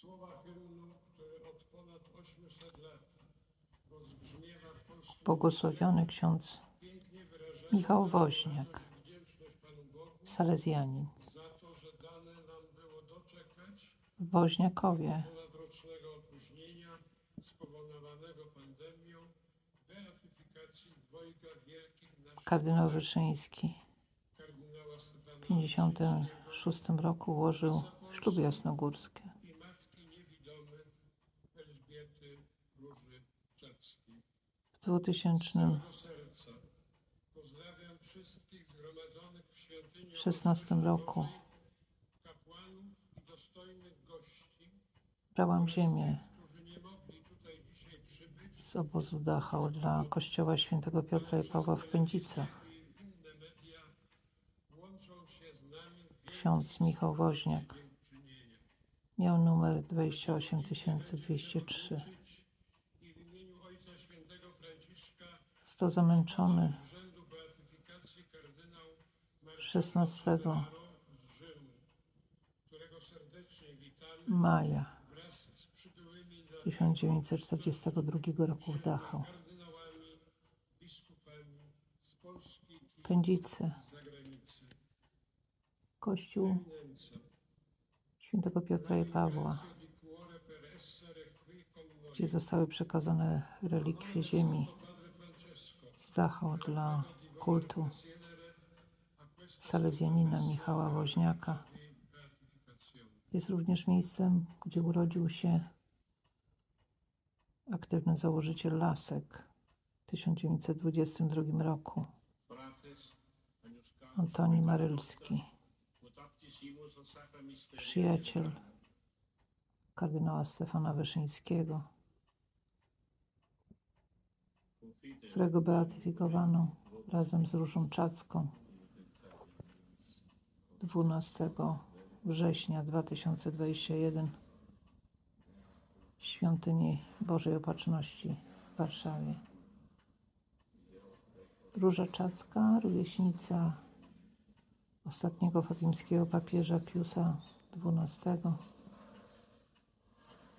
Słowa hymnu, który od ponad 800 lat rozbrzmiewa w polskim Błogosławiony ksiądz pięknie Michał Woźniak. radość i wdzięczność Panu Bogu Salezjanin. za to, że dane nam było doczekać W Woźniakowie ponadrocznego opóźnienia spowodowanego pandemią beatyfikacji dwojga wielkich naszych kardynał Wyszyński kardynała Stefana w 1956 roku ułożył śluby jasnogórskie. 2000 16 roku brałam ziemię z obozu Dachau dla kościoła świętego Piotra i Pawła w Pędzicach. Ksiądz Michał Woźniak miał numer 28203. Został zamęczony Urzędu Beatyfikacji kardynał Marcelo 16 Semeraro z Rzymu, którego serdecznie witamy maja wraz z przybyłymi do 1942 roku w Dachau. Pędzice, kościół świętego Piotra i Pawła, gdzie zostały przekazane relikwie ziemi Dachau dla kultu salezjanina Michała Woźniaka. Jest również miejscem, gdzie urodził się aktywny założyciel Lasek w 1922 roku, Antoni Marylski, przyjaciel kardynała Stefana Wyszyńskiego, którego beatyfikowano razem z Różą Czacką 12 września 2021 w Świątyni Bożej Opatrzności w Warszawie. Róża Czacka, rówieśnica ostatniego fatimskiego papieża Piusa XII,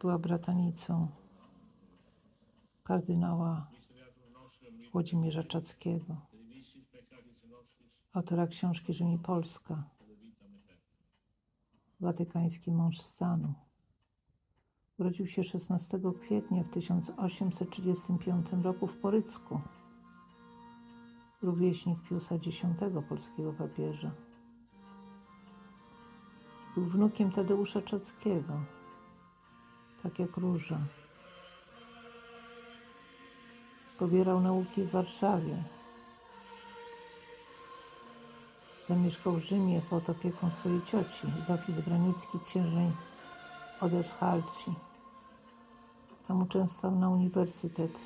była bratanicą kardynała Włodzimierza Czackiego, autora książki Rzym Polska, watykański mąż stanu. Urodził się 16 kwietnia w 1835 roku w Porycku. Rówieśnik Piusa X, polskiego papieża. Był wnukiem Tadeusza Czackiego, tak jak Róża. Pobierał nauki w Warszawie. Zamieszkał w Rzymie pod opieką swojej cioci, Zofii Zbranickiej, księżnej Oderzhalci. Tam uczęstał na uniwersytet.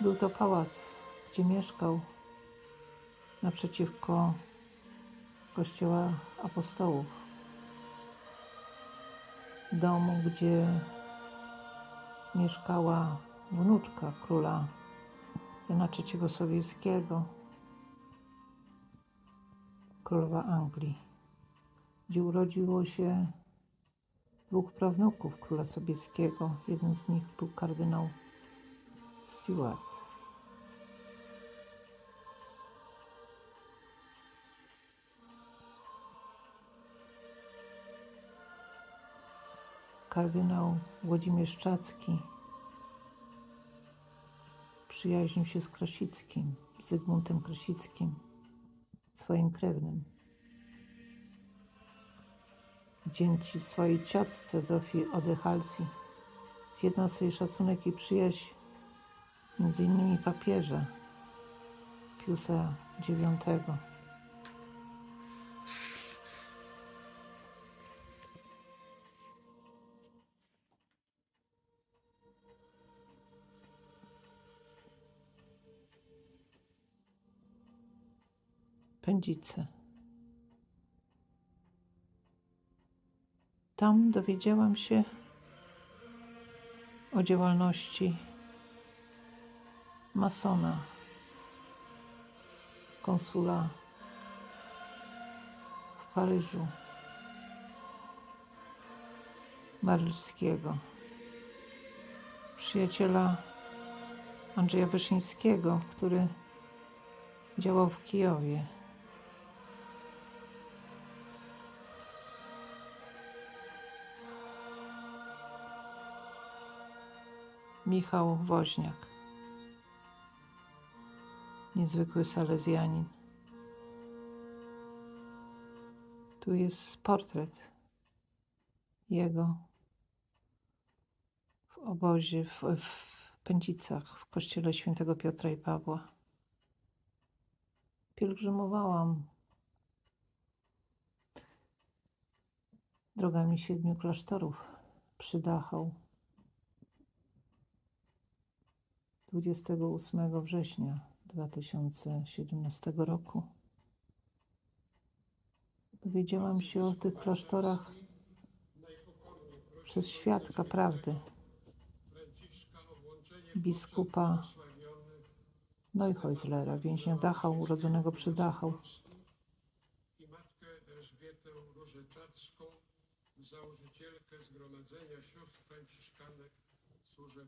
Był to pałac, gdzie mieszkał naprzeciwko kościoła apostołów. Domu, gdzie mieszkała wnuczka króla Jana III Sobieskiego, królowa Anglii, gdzie urodziło się dwóch prawnuków króla Sobieskiego. Jednym z nich był kardynał Stuart. Kardynał Włodzimierz Czacki przyjaźnił się z Krasickim, Zygmuntem Krasickim, swoim krewnym. Dzięki swojej ciotce Zofii Odehalcji zjednał sobie szacunek i przyjaźń między innymi papieża Piusa IX. Tam dowiedziałam się o działalności masona, konsula w Paryżu, Marylskiego, przyjaciela Andrzeja Wyszyńskiego, który działał w Kijowie. Michał Woźniak, niezwykły salezjanin. Tu jest portret jego w obozie w, w Pędzicach, w kościele świętego Piotra i Pawła. Pielgrzymowałam drogami siedmiu klasztorów przy Dachau 28 września 2017 roku. Dowiedziałam się o tych klasztorach przez świadka prawdy, biskupa Neuhäuslera, więźnia Dachau, urodzonego przy Dachau.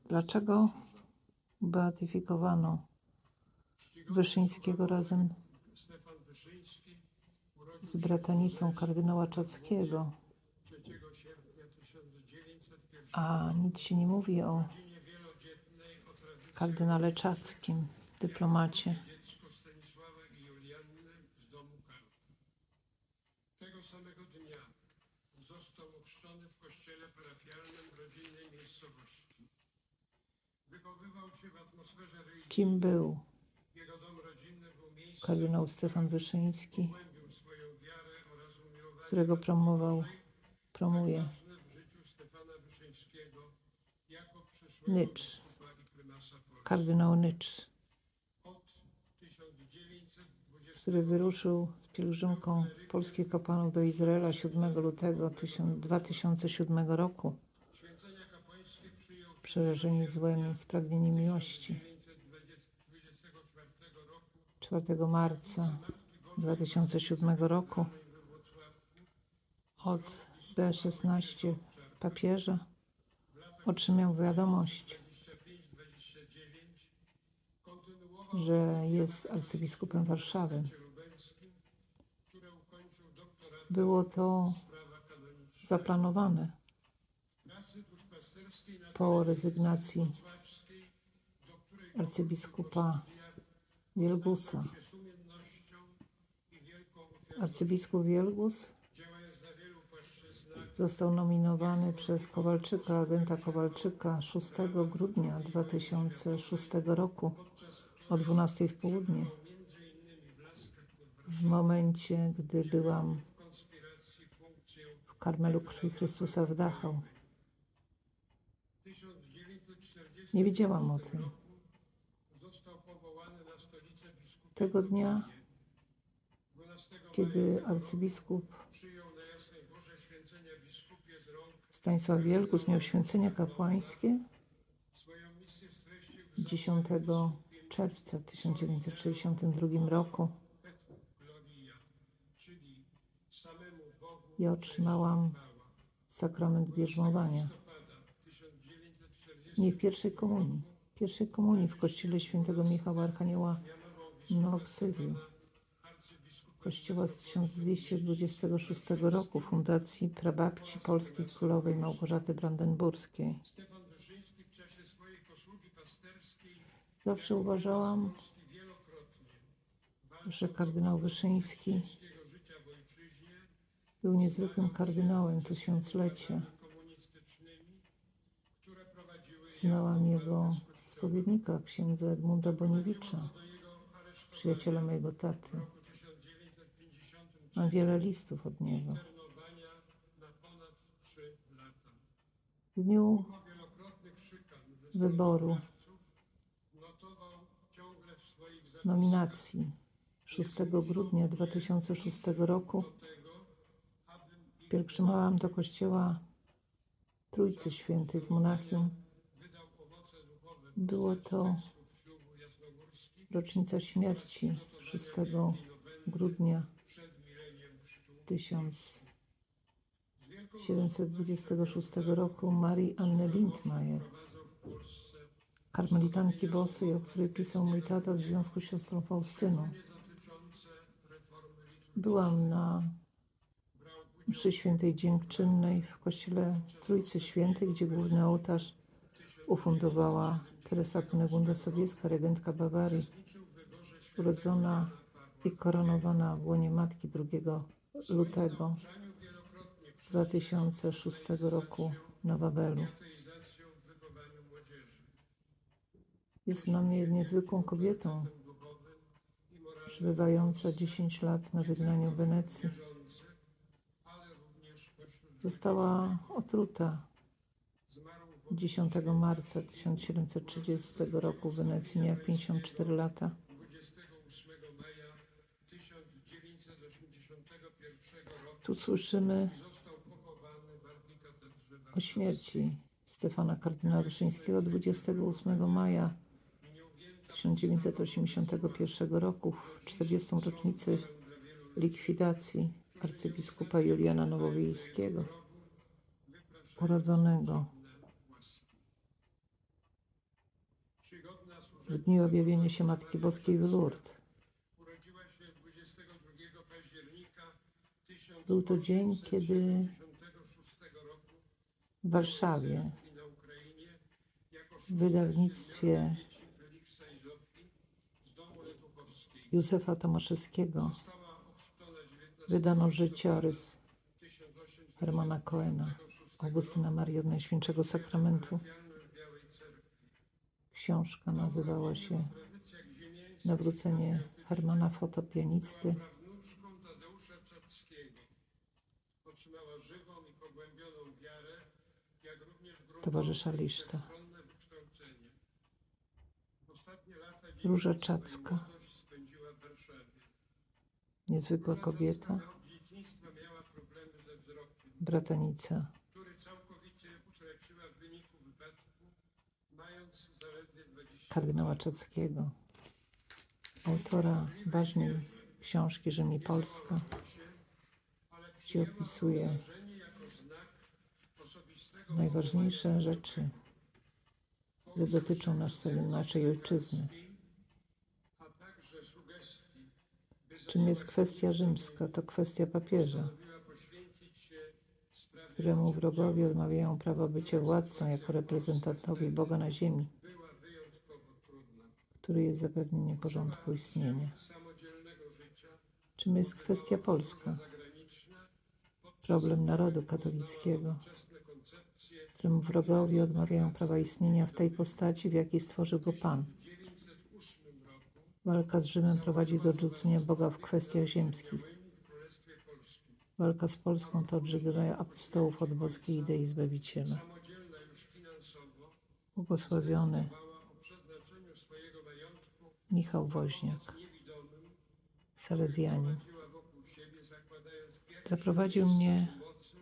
Dlaczego. Beatyfikowano Wyszyńskiego razem z bratanicą kardynała Czackiego, 3 sierpnia 1901 a nic się nie mówi o kardynale Czackim, dyplomacie. Tego samego dnia został ochrzczony w kościele parafialnym rodzinnej miejscowości. Wychowywał się w atmosferze religii. Kim był? Kardynał Stefan Wyszyński, którego promował, promuje. Tak Nycz, kardynał Nycz, Od 1920 który wyruszył z pielgrzymką polskich kapłanów do Izraela 7 lutego 1000 2007 roku, przerażeni złem i spragnieni miłości. 1924 roku 4 marca 2007 roku od B16 papieża otrzymał wiadomość, 25-29 kontynuował że jest arcybiskupem Warszawy. Było to zaplanowane po rezygnacji arcybiskupa Wielgusa. Arcybiskup Wielgus został nominowany przez Kowalczyka, agenta Kowalczyka 6 grudnia 2006 roku o 12 w południe, w momencie, gdy byłam w Karmelu Krwi Chrystusa w Dachau. 1940 Nie wiedziałam o tym. Tego dnia, 12 kiedy arcybiskup Stanisław Wielgus miał święcenia kapłańskie swoją misję streścił w 10 czerwca w 1962 roku i otrzymałam sakrament bierzmowania. Listopada 1940 Nie pierwszej komunii. Pierwszej komunii w kościele świętego Michała Archanioła Nooksywiu. Kościoła z 1226 roku Fundacji Prababci Polskiej Królowej Małgorzaty Brandenburskiej. Zawsze uważałam, że kardynał Wyszyński był niezwykłym kardynałem tysiąclecia. komunistycznymi, które prowadziły Znałam jego spowiednika, księdza Edmunda Boniewicza, przyjaciela mojego taty. w roku 1953 Mam wiele listów od niego. internowania na ponad 3 lata. W dniu wyboru nominacji 6 grudnia 2006 roku pielgrzymowałam do kościoła Trójcy Świętej w Monachium. Było to rocznica śmierci 6 grudnia przed mileniem chrztu. 1000 Z wielką 1726 roku Marii Anny Polsce karmelitanki bosej, o której pisał mój tata w związku z siostrą Faustyną. Byłam na mszy świętej dziękczynnej w kościele Trójcy Świętej, gdzie główny ołtarz ufundowała Teresa Kunegunda Sobieska, regentka Bawarii, urodzona i koronowana w łonie matki 2 lutego Nauczaniu wielokrotnie 2006 roku na Wawelu. Jest dla mnie niezwykłą kobietą, przebywająca 10 lat na wygnaniu w Wenecji. Została otruta 10 marca 1730 roku w Wenecji. Miała 54 lata. 28 maja 1981 roku Tu słyszymy o śmierci Stefana kardynała Wyszyńskiego 28 maja 1981 roku, w 40. rocznicę likwidacji arcybiskupa Juliana Nowowiejskiego, urodzonego w dniu objawienia się Matki Boskiej w Lourdes. urodziła się 22 października Był to dzień, kiedy 1966 roku w Warszawie w wydawnictwie. Józefa Tomaszewskiego Została ochrzczona 19 wydano życiorys 1806 Hermana Coena, Augustyna Marii od Najświętszego Sakramentu. parafialnym w Białej Cerkwi. Książka nazywała się Nawrócenie Hermana Fotopianisty. Otrzymała żywą i pogłębioną wiarę, jak również Towarzysza Liszta. Róża Czacka. Niezwykła kobieta, bratanica kardynała Czackiego, autora ważnej książki Rzym i Polska, gdzie opisuje najważniejsze rzeczy, które dotyczą nas, naszej ojczyzny. Czym jest kwestia rzymska? To kwestia papieża, któremu wrogowie odmawiają prawa bycia władcą jako reprezentantowi Boga na ziemi. Który jest zapewnieniem porządku istnienia. Czym jest kwestia polska? Problem narodu katolickiego, któremu wrogowie odmawiają prawa istnienia w tej postaci, w jakiej stworzył go Pan. w 908 roku Walka z Rzymem prowadzi do odrzucenia Boga w kwestiach ziemskich. Walka z Polską to odżywienie apostołów od boskiej idei Zbawiciela. Błogosławiony Michał Woźniak, Salezjanin. Zaprowadził mnie pomocy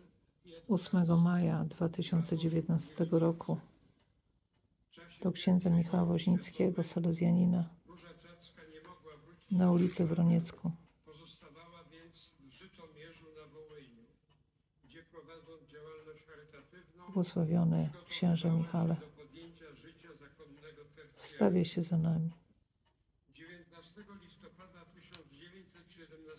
i 8 maja 2019 roku do księdza Michała Woźnickiego, Salezjanina, na ulicę w Roniecku. Błogosławiony księże Michale, wstawię się za nami. 19 listopada 1917